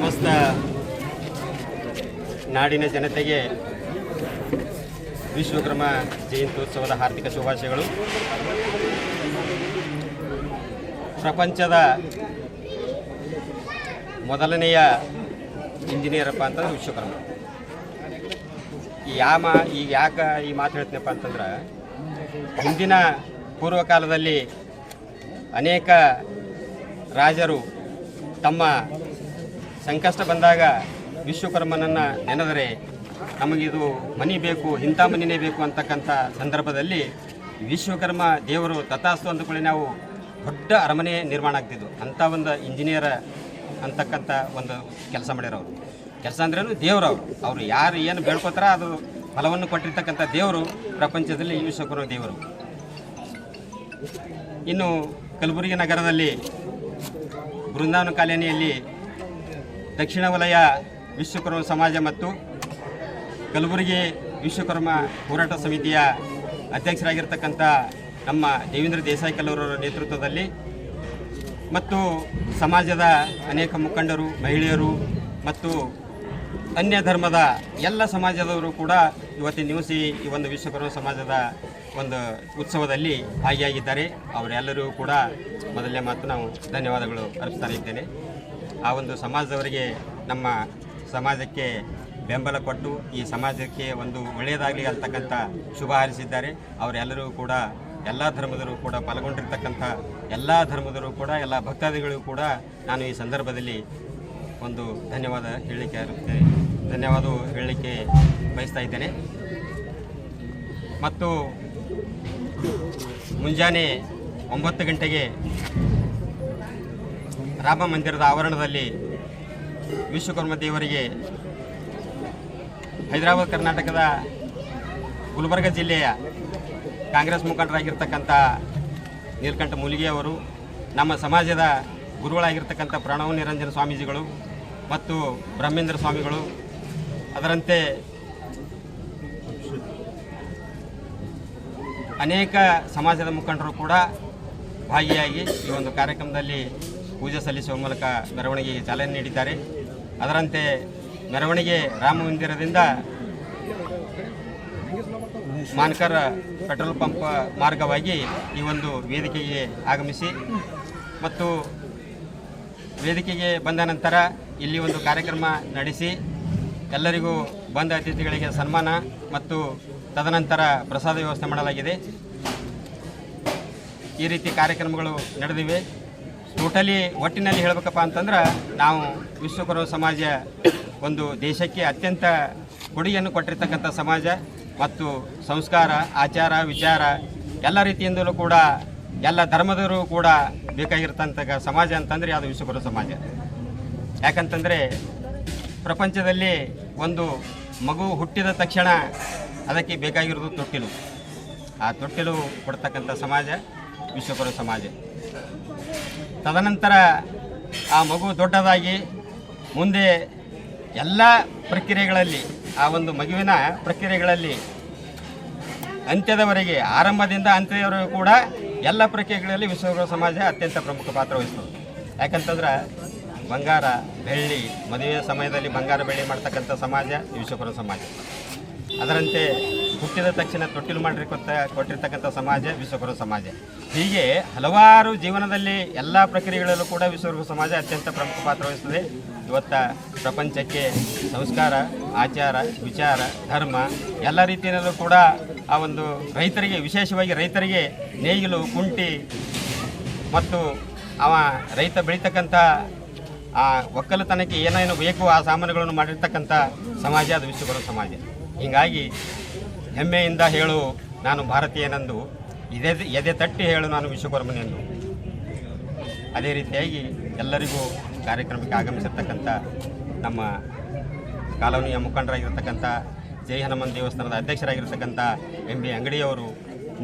ಸಮಸ್ತ ನಾಡಿನ ಜನತೆಗೆ ವಿಶ್ವಕರ್ಮ ಜಯಂತ್ಯೋತ್ಸವದ ಹಾರ್ದಿಕ ಶುಭಾಶಯಗಳು. ಪ್ರಪಂಚದ ಮೊದಲನೆಯ ಇಂಜಿನಿಯರಪ್ಪ ಅಂತಂದ್ರೆ ವಿಶ್ವಕರ್ಮ. ಈ ಯಾಮ, ಈಗ ಯಾಕೆ ಈ ಮಾತು ಹೇಳ್ತೀನಪ್ಪ ಅಂತಂದ್ರೆ, ಹಿಂದಿನ ಪೂರ್ವಕಾಲದಲ್ಲಿ ಅನೇಕ ರಾಜರು ತಮ್ಮ ಸಂಕಷ್ಟ ಬಂದಾಗ ವಿಶ್ವಕರ್ಮನನ್ನು ನೆನೆದರೆ ನಮಗಿದು ಮನಿ ಬೇಕು, ಇಂಥ ಮನಿನೇ ಬೇಕು ಅಂತಕ್ಕಂಥ ಸಂದರ್ಭದಲ್ಲಿ ವಿಶ್ವಕರ್ಮ ದೇವರು ತಥಾಸ್ತು ಅಂದುಕೊಳ್ಳಿ ನಾವು ದೊಡ್ಡ ಅರಮನೆ ನಿರ್ಮಾಣ ಆಗ್ತಿದ್ವು ಅಂಥ ಒಂದು ಇಂಜಿನಿಯರ್ ಅಂತಕ್ಕಂಥ ಒಂದು ಕೆಲಸ ಮಾಡಿರೋರು ಕೆಲಸ ಅಂದ್ರೇನು ದೇವರು ಅವರು. ಯಾರು ಏನು ಬೇಡ್ಕೋತಾರ ಅದು ಫಲವನ್ನು ಕೊಟ್ಟಿರ್ತಕ್ಕಂಥ ದೇವರು ಪ್ರಪಂಚದಲ್ಲಿ ವಿಶ್ವಕರ್ಮ ದೇವರು. ಇನ್ನು ಕಲಬುರಗಿ ನಗರದಲ್ಲಿ ಬೃಂದಾವನ ಕಾಲೋನಿಯಲ್ಲಿ ದಕ್ಷಿಣ ವಲಯ ವಿಶ್ವಕರ್ಮ ಸಮಾಜ ಮತ್ತು ಕಲಬುರಗಿ ವಿಶ್ವಕರ್ಮ ಹೋರಾಟ ಸಮಿತಿಯ ಅಧ್ಯಕ್ಷರಾಗಿರ್ತಕ್ಕಂಥ ನಮ್ಮ ದೇವೇಂದ್ರ ದೇಸಾಯಿ ಕಲ್ಲೂರವರ ನೇತೃತ್ವದಲ್ಲಿ ಮತ್ತು ಸಮಾಜದ ಅನೇಕ ಮುಖಂಡರು, ಮಹಿಳೆಯರು ಮತ್ತು ಅನ್ಯ ಧರ್ಮದ ಎಲ್ಲ ಸಮಾಜದವರು ಕೂಡ ಇವತ್ತಿನ ದಿವಸ ಈ ಒಂದು ವಿಶ್ವಕರ್ಮ ಸಮಾಜದ ಒಂದು ಉತ್ಸವದಲ್ಲಿ ಭಾಗಿಯಾಗಿದ್ದಾರೆ. ಅವರೆಲ್ಲರಿಗೂ ಕೂಡ ಮೊದಲನೇ ಮಾತು ನಾವು ಧನ್ಯವಾದಗಳು ಅರ್ಪಿಸ್ತಾ ಇದ್ದೇನೆ. ಆ ಒಂದು ಸಮಾಜದವರಿಗೆ ನಮ್ಮ ಸಮಾಜಕ್ಕೆ ಬೆಂಬಲ ಕೊಟ್ಟು ಈ ಸಮಾಜಕ್ಕೆ ಒಂದು ಒಳ್ಳೆಯದಾಗಲಿ ಅಂತಕ್ಕಂಥ ಶುಭ ಹಾರಿಸಿದ್ದಾರೆ. ಅವರೆಲ್ಲರೂ ಕೂಡ, ಎಲ್ಲ ಧರ್ಮದರು ಕೂಡ ಪಾಲ್ಗೊಂಡಿರ್ತಕ್ಕಂಥ ಎಲ್ಲ ಧರ್ಮದವರು ಕೂಡ, ಎಲ್ಲ ಭಕ್ತಾದಿಗಳಿಗೂ ಕೂಡ ನಾನು ಈ ಸಂದರ್ಭದಲ್ಲಿ ಒಂದು ಧನ್ಯವಾದ ಹೇಳಲಿಕ್ಕೆ ಇರುತ್ತೆ ಧನ್ಯವಾದ ಹೇಳಲಿಕ್ಕೆ ಬಯಸ್ತಾ ಇದ್ದೇನೆ. ಮತ್ತು ಮುಂಜಾನೆ ಒಂಬತ್ತು ಗಂಟೆಗೆ ರಾಮ ಮಂದಿರದ ಆವರಣದಲ್ಲಿ ವಿಶ್ವಕರ್ಮ ದೇವರಿಗೆ ಹೈದರಾಬಾದ್ ಕರ್ನಾಟಕದ ಗುಲ್ಬರ್ಗ ಜಿಲ್ಲೆಯ ಕಾಂಗ್ರೆಸ್ ಮುಖಂಡರಾಗಿರ್ತಕ್ಕಂಥ ನೀಲಕಂಠ ಮೂಲಿಗೆ ಅವರು, ನಮ್ಮ ಸಮಾಜದ ಗುರುಗಳಾಗಿರ್ತಕ್ಕಂಥ ಪ್ರಣವ ನಿರಂಜನ ಸ್ವಾಮೀಜಿಗಳು ಮತ್ತು ಬ್ರಹ್ಮೇಂದ್ರ ಸ್ವಾಮಿಗಳು, ಅದರಂತೆ ಅನೇಕ ಸಮಾಜದ ಮುಖಂಡರು ಕೂಡ ಭಾಗಿಯಾಗಿ ಈ ಒಂದು ಕಾರ್ಯಕ್ರಮದಲ್ಲಿ ಪೂಜೆ ಸಲ್ಲಿಸುವ ಮೂಲಕ ಮೆರವಣಿಗೆಗೆ ಚಾಲನೆ ನೀಡಿದ್ದಾರೆ. ಅದರಂತೆ ಮೆರವಣಿಗೆ ರಾಮ ಮಂದಿರದಿಂದ ಮಾನ್ಕರ್ ಪೆಟ್ರೋಲ್ ಪಂಪ್ ಮಾರ್ಗವಾಗಿ ಈ ಒಂದು ವೇದಿಕೆಗೆ ಆಗಮಿಸಿ ಮತ್ತು ವೇದಿಕೆಗೆ ಬಂದ ನಂತರ ಇಲ್ಲಿ ಒಂದು ಕಾರ್ಯಕ್ರಮ ನಡೆಸಿ ಎಲ್ಲರಿಗೂ ಬಂದ ಅತಿಥಿಗಳಿಗೆ ಸನ್ಮಾನ ಮತ್ತು ತದನಂತರ ಪ್ರಸಾದ ವ್ಯವಸ್ಥೆ ಮಾಡಲಾಗಿದೆ. ಈ ರೀತಿ ಕಾರ್ಯಕ್ರಮಗಳು ನಡೆದಿವೆ. ಟೋಟಲಿ ಒಟ್ಟಿನಲ್ಲಿ ಹೇಳಬೇಕಪ್ಪ ಅಂತಂದ್ರೆ ನಾವು ವಿಶ್ವಕರು ಸಮಾಜ ಒಂದು ದೇಶಕ್ಕೆ ಅತ್ಯಂತ ಕೊಡುಗೆಯನ್ನು ಕೊಟ್ಟಿರ್ತಕ್ಕಂಥ ಸಮಾಜ ಮತ್ತು ಸಂಸ್ಕಾರ, ಆಚಾರ, ವಿಚಾರ ಎಲ್ಲ ರೀತಿಯಿಂದಲೂ ಕೂಡ ಎಲ್ಲ ಧರ್ಮದವರು ಕೂಡ ಬೇಕಾಗಿರ್ತಕ್ಕಂಥ ಸಮಾಜ ಅಂತಂದರೆ ಅದು ವಿಶ್ವಕರು ಸಮಾಜ. ಯಾಕಂತಂದರೆ ಪ್ರಪಂಚದಲ್ಲಿ ಒಂದು ಮಗು ಹುಟ್ಟಿದ ತಕ್ಷಣ ಅದಕ್ಕೆ ಬೇಕಾಗಿರೋದು ತೊಟ್ಟಿಲು. ಆ ತೊಟ್ಟಿಲು ಕೊಡ್ತಕ್ಕಂಥ ಸಮಾಜ ವಿಶ್ವಕರು ಸಮಾಜ. ತದನಂತರ ಆ ಮಗು ದೊಡ್ಡದಾಗಿ ಮುಂದೆ ಎಲ್ಲ ಪ್ರಕ್ರಿಯೆಗಳಲ್ಲಿ, ಆ ಒಂದು ಮಗುವಿನ ಪ್ರಕ್ರಿಯೆಗಳಲ್ಲಿ ಅಂತ್ಯದವರೆಗೆ, ಆರಂಭದಿಂದ ಅಂತ್ಯದವರೆಗೂ ಕೂಡ ಎಲ್ಲ ಪ್ರಕ್ರಿಯೆಗಳಲ್ಲಿ ವಿಶ್ವಗುರು ಸಮಾಜ ಅತ್ಯಂತ ಪ್ರಮುಖ ಪಾತ್ರ ವಹಿಸ್ತದೆ. ಯಾಕಂತಂದ್ರೆ ಬಂಗಾರ, ಬೆಳ್ಳಿ, ಮದುವೆಯ ಸಮಯದಲ್ಲಿ ಬಂಗಾರ, ಬೆಳ್ಳಿ ಮಾಡ್ತಕ್ಕಂಥ ಸಮಾಜ ವಿಶ್ವಗುರು ಸಮಾಜ. ಅದರಂತೆ ಹುಟ್ಟಿದ ತಕ್ಷಣ ತೊಟ್ಟಿಲು ಮಾಡ್ರಿ ಕೊಟ್ಟ, ಕೊಟ್ಟಿರ್ತಕ್ಕಂಥ ಸಮಾಜ ವಿಶ್ವಗುರು ಸಮಾಜ. ಹೀಗೆ ಹಲವಾರು ಜೀವನದಲ್ಲಿ ಎಲ್ಲ ಪ್ರಕ್ರಿಯೆಗಳಲ್ಲೂ ಕೂಡ ವಿಶ್ವಗುರು ಸಮಾಜ ಅತ್ಯಂತ ಪ್ರಮುಖ ಪಾತ್ರ ವಹಿಸ್ತದೆ. ಇವತ್ತ ಪ್ರಪಂಚಕ್ಕೆ ಸಂಸ್ಕಾರ, ಆಚಾರ, ವಿಚಾರ, ಧರ್ಮ ಎಲ್ಲ ರೀತಿಯಲ್ಲೂ ಕೂಡ ಆ ಒಂದು ರೈತರಿಗೆ, ವಿಶೇಷವಾಗಿ ರೈತರಿಗೆ ನೇಗಿಲು, ಕುಂಟಿ ಮತ್ತು ಅವ ರೈತ ಬೆಳೀತಕ್ಕಂಥ ಆ ಒಕ್ಕಲುತನಕ್ಕೆ ಏನೇನು ಬೇಕು ಆ ಸಾಮಾನುಗಳನ್ನು ಮಾಡಿರ್ತಕ್ಕಂಥ ಸಮಾಜ ಅದು ವಿಶ್ವಗುರು ಸಮಾಜ. ಹೀಗಾಗಿ ಹೆಮ್ಮೆಯಿಂದ ಹೇಳು, ನಾನು ಭಾರತೀಯನೆಂದು. ಇದೆ ಎದೆ ತಟ್ಟಿ ಹೇಳು, ನಾನು ವಿಶ್ವಕರ್ಮನೆಂದು. ಅದೇ ರೀತಿಯಾಗಿ ಎಲ್ಲರಿಗೂ ಕಾರ್ಯಕ್ರಮಕ್ಕೆ ಆಗಮಿಸಿರ್ತಕ್ಕಂಥ ನಮ್ಮ ಕಾಲೋನಿಯ ಮುಖಂಡರಾಗಿರ್ತಕ್ಕಂಥ ಜೈ ಹನುಮನ್ ದೇವಸ್ಥಾನದ ಅಧ್ಯಕ್ಷರಾಗಿರ್ತಕ್ಕಂಥ ಎಂ ಬಿ ಅಂಗಡಿಯವರು,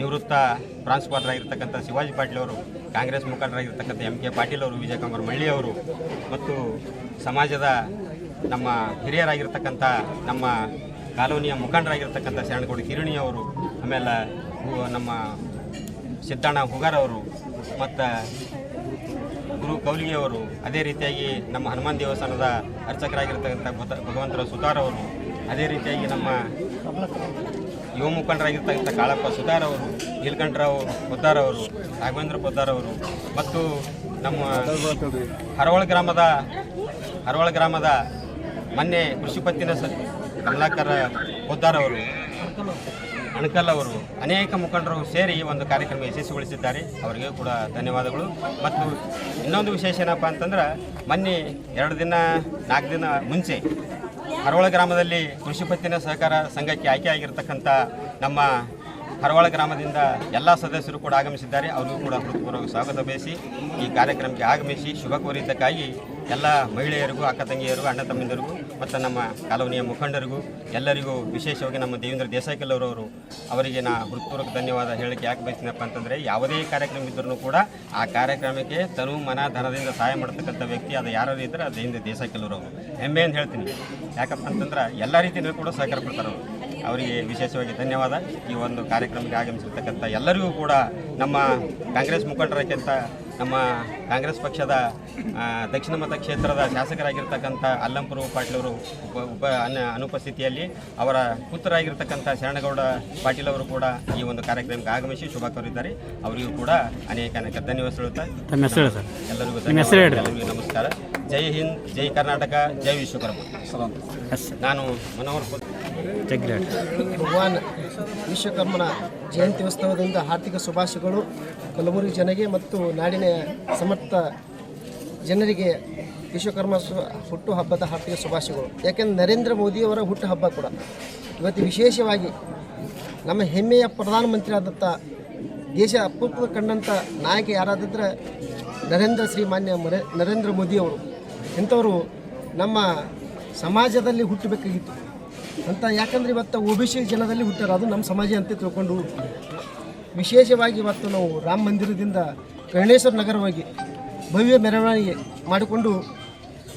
ನಿವೃತ್ತ ಪ್ರಾಂಶುಪಾಲರಾಗಿರ್ತಕ್ಕಂಥ ಶಿವಾಜಿ ಪಾಟೀಲ್ ಅವರು ಕಾಂಗ್ರೆಸ್ ಮುಖಂಡರಾಗಿರ್ತಕ್ಕಂಥ ಎಂ ಕೆ ಪಾಟೀಲ್ ಅವರು ವಿಜಯಕುಮಾರ್ ಮಳ್ಳಿ ಅವರು ಮತ್ತು ಸಮಾಜದ ನಮ್ಮ ಹಿರಿಯರಾಗಿರ್ತಕ್ಕಂಥ ನಮ್ಮ ಕಾಲೋನಿಯ ಮುಖಂಡರಾಗಿರ್ತಕ್ಕಂಥ ಶರಣಗೌಡ ಕಿರಣಿ ಅವರು, ಆಮೇಲೆ ನಮ್ಮ ಸಿದ್ದಣ್ಣ ಹುಗಾರವರು ಮತ್ತು ಗುರು ಕೌಲಿಗೆಯವರು ಅದೇ ರೀತಿಯಾಗಿ ನಮ್ಮ ಹನುಮಾನ್ ದೇವಸ್ಥಾನದ ಅರ್ಚಕರಾಗಿರ್ತಕ್ಕಂಥ ಭಗವಂತ ಭಗವಂತರ ಸುತಾರವರು ಅದೇ ರೀತಿಯಾಗಿ ನಮ್ಮ ಯುವ ಮುಖಂಡರಾಗಿರ್ತಕ್ಕಂಥ ಕಾಳಪ್ಪ ಸುತಾರ್ ಅವರು, ನೀಲಕಂಠರಾವ್ ಪೊದ್ದಾರ್ ಅವರು, ರಾಘವೇಂದ್ರ ಪೊದ್ದಾರ್ ಅವರು, ಮತ್ತು ನಮ್ಮ ಹರವಳ ಗ್ರಾಮದ ಹರವಳ ಗ್ರಾಮದ ಮೊನ್ನೆ ಕೃಷಿ ಪತ್ತಿನ ಕಮಲಾಕರ ಪೊದ್ದಾರ್ ಅವರು, ಅಣಕಲ್ ಅವರು, ಅನೇಕ ಮುಖಂಡರು ಸೇರಿ ಈ ಒಂದು ಕಾರ್ಯಕ್ರಮ ಯಶಸ್ವಿಗೊಳಿಸಿದ್ದಾರೆ. ಅವರಿಗೆ ಕೂಡ ಧನ್ಯವಾದಗಳು. ಮತ್ತು ಇನ್ನೊಂದು ವಿಶೇಷ ಏನಪ್ಪ ಅಂತಂದ್ರೆ, ಮೊನ್ನೆ ಎರಡು ದಿನ, ನಾಲ್ಕು ದಿನ ಮುಂಚೆ ಹರವಳ ಗ್ರಾಮದಲ್ಲಿ ಕೃಷಿ ಪತ್ತಿನ ಸಹಕಾರ ಸಂಘಕ್ಕೆ ಆಯ್ಕೆಯಾಗಿರ್ತಕ್ಕಂಥ ನಮ್ಮ ಹರವಳ ಗ್ರಾಮದಿಂದ ಎಲ್ಲ ಸದಸ್ಯರು ಕೂಡ ಆಗಮಿಸಿದ್ದಾರೆ. ಅವರಿಗೂ ಕೂಡ ಹೃತ್ಪೂರ್ವಕ ಸ್ವಾಗತ ಬಯಸಿ, ಈ ಕಾರ್ಯಕ್ರಮಕ್ಕೆ ಆಗಮಿಸಿ ಶುಭ ಕೋರಿದ್ದಕ್ಕಾಗಿ ಎಲ್ಲ ಮಹಿಳೆಯರಿಗೂ, ಅಕ್ಕ ತಂಗಿಯರಿಗೂ, ಅಣ್ಣ ತಮ್ಮಂದಿರಿಗೂ ಮತ್ತು ನಮ್ಮ ಕಾಲೋನಿಯ ಮುಖಂಡರಿಗೂ ಎಲ್ಲರಿಗೂ ವಿಶೇಷವಾಗಿ ನಮ್ಮ ದೇವೇಂದ್ರ ದೇಸಾಯಿಕಲ್ಲವರವರು ಅವರಿಗೆ ನಾ ಹೃತ್ಪೂರ್ವಕ ಧನ್ಯವಾದ ಹೇಳಕ್ಕೆ ಯಾಕೆ ಬಯಸ್ತೀನಪ್ಪ ಅಂತಂದರೆ ಯಾವುದೇ ಕಾರ್ಯಕ್ರಮ ಇದ್ದರೂ ಕೂಡ ಆ ಕಾರ್ಯಕ್ರಮಕ್ಕೆ ತನು ಮನ ಧನದಿಂದ ಸಹಾಯ ಮಾಡತಕ್ಕಂಥ ವ್ಯಕ್ತಿ ಅದು ಯಾರು ಇದ್ದರೆ ಅದು ದೇವೇಂದ್ರ ದೇಸಾಯಿಕಲ್ಲವರವರು ಹೆಮ್ಮೆ ಅಂತ ಹೇಳ್ತೀನಿ. ಯಾಕಪ್ಪ ಅಂತಂದ್ರೆ ಎಲ್ಲ ರೀತಿಯಲ್ಲೂ ಕೂಡ ಸಹಕಾರ ಕೊಡ್ತಾರೆ ಅವರು. ಅವರಿಗೆ ವಿಶೇಷವಾಗಿ ಧನ್ಯವಾದ. ಈ ಒಂದು ಕಾರ್ಯಕ್ರಮಕ್ಕೆ ಆಗಮಿಸಿರ್ತಕ್ಕಂಥ ಎಲ್ಲರಿಗೂ ಕೂಡ ನಮ್ಮ ಕಾಂಗ್ರೆಸ್ ಮುಖಂಡರಕ್ಕಿಂತ ನಮ್ಮ ಕಾಂಗ್ರೆಸ್ ಪಕ್ಷದ ದಕ್ಷಿಣ ಮತ ಕ್ಷೇತ್ರದ ಶಾಸಕರಾಗಿರ್ತಕ್ಕಂಥ ಅಲ್ಲಂಪುರ ಪಾಟೀಲ್ ಅವರು ಉಪ ಅನ ಅನುಪಸ್ಥಿತಿಯಲ್ಲಿ ಅವರ ಪುತ್ರರಾಗಿರ್ತಕ್ಕಂಥ ಶರಣಗೌಡ ಪಾಟೀಲ್ ಅವರು ಕೂಡ ಈ ಒಂದು ಕಾರ್ಯಕ್ರಮಕ್ಕೆ ಆಗಮಿಸಿ ಶುಭ ಕೋರಿದ್ದಾರೆ. ಅವರಿಗೂ ಕೂಡ ಅನೇಕ ಅನೇಕ ಧನ್ಯವಾದ ಹೇಳುತ್ತಾ ಎಲ್ಲರಿಗೂ ಎಲ್ಲರಿಗೂ ನಮಸ್ಕಾರ. ಜೈ ಹಿಂದ್ ಜೈ ಕರ್ನಾಟಕ ಜೈ ವಿಶ್ವಕರ್ಮ. ನಾನು ಮನೋಹರ್. ಪುತ್ ಜಗ್ಗಿ ಭಗವಾನ್ ವಿಶ್ವಕರ್ಮನ ಜಯಂತಿ ಉತ್ಸವದಿಂದ ಹಾರ್ದಿಕ ಶುಭಾಶಯಗಳು. ಕಲಬುರಗಿ ಜನಗೆ ಮತ್ತು ನಾಡಿನ ಸಮರ್ಥ ಜನರಿಗೆ ವಿಶ್ವಕರ್ಮ ಹುಟ್ಟು ಹಬ್ಬದ ಹಾರ್ದಿಕ ಶುಭಾಶಯಗಳು. ಯಾಕೆಂದರೆ ನರೇಂದ್ರ ಮೋದಿಯವರ ಹುಟ್ಟು ಹಬ್ಬ ಕೂಡ. ಇವತ್ತು ವಿಶೇಷವಾಗಿ ನಮ್ಮ ಹೆಮ್ಮೆಯ ಪ್ರಧಾನಮಂತ್ರಿ ಆದಂಥ ದೇಶ ಅಪ್ಪು ಕಂಡಂಥ ನಾಯಕ ಯಾರಾದಿದ್ರೆ ನರೇಂದ್ರ ಶ್ರೀ ಮಾನ್ಯ ನರೇಂದ್ರ ಮೋದಿಯವರು. ಇಂಥವರು ನಮ್ಮ ಸಮಾಜದಲ್ಲಿ ಹುಟ್ಟಬೇಕಾಗಿತ್ತು. ಅಂತ ಯಾಕಂದ್ರೆ ಇವತ್ತು ಒ ಬಿ ಸಿ ಜನದಲ್ಲಿ ಹುಟ್ಟಾರ ಅದು ನಮ್ಮ ಸಮಾಜ ಅಂತ ತಿಳ್ಕೊಂಡು ವಿಶೇಷವಾಗಿ ಇವತ್ತು ನಾವು ರಾಮ ಮಂದಿರದಿಂದ ಕರ್ಣೇಶ್ವರ ನಗರವಾಗಿ ಭವ್ಯ ಮೆರವಣಿಗೆ ಮಾಡಿಕೊಂಡು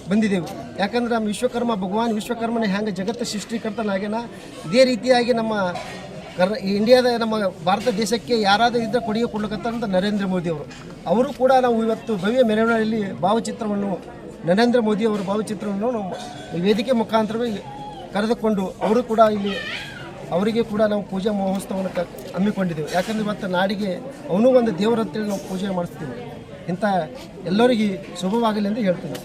ಬಂದಿದ್ದೆವು. ಯಾಕಂದ್ರೆ ನಮ್ಮ ವಿಶ್ವಕರ್ಮ ಭಗವಾನ್ ವಿಶ್ವಕರ್ಮನ ಹೆಂಗೆ ಜಗತ್ತು ಸೃಷ್ಟಿಕರ್ತನಾಗ್ಯಾನ ಇದೇ ರೀತಿಯಾಗಿ ನಮ್ಮ ಕರ್ ಇಂಡಿಯಾದ ನಮ್ಮ ಭಾರತ ದೇಶಕ್ಕೆ ಯಾರಾದರೂ ಇದ್ದರೆ ಕೊಡುಗೆ ಕೊಡ್ಲಿಕ್ಕಂಥ ನರೇಂದ್ರ ಮೋದಿ ಅವರು ಕೂಡ ನಾವು ಇವತ್ತು ಭವ್ಯ ಮೆರವಣಿಗೆಯಲ್ಲಿ ಭಾವಚಿತ್ರವನ್ನು ನರೇಂದ್ರ ಮೋದಿ ಅವರ ಭಾವಚಿತ್ರವನ್ನು ನಾವು ವೇದಿಕೆ ಮುಖಾಂತರವೇ ಕರೆದುಕೊಂಡು ಅವರು ಕೂಡ ಇಲ್ಲಿ, ಅವರಿಗೆ ಕೂಡ ನಾವು ಪೂಜಾ ಮಹೋತ್ಸವವನ್ನು ಕ, ಹಮ್ಮಿಕೊಂಡಿದ್ದೇವೆ. ಯಾಕಂದರೆ ಮತ್ತು ನಾಡಿಗೆ ಅವನು ಒಂದು ದೇವರಂತೇಳಿ ನಾವು ಪೂಜೆ ಮಾಡಿಸ್ತೀವಿ. ಇಂಥ ಎಲ್ಲರಿಗೆ ಶುಭವಾಗಲಿ ಎಂದು ಹೇಳ್ತೀನಿ.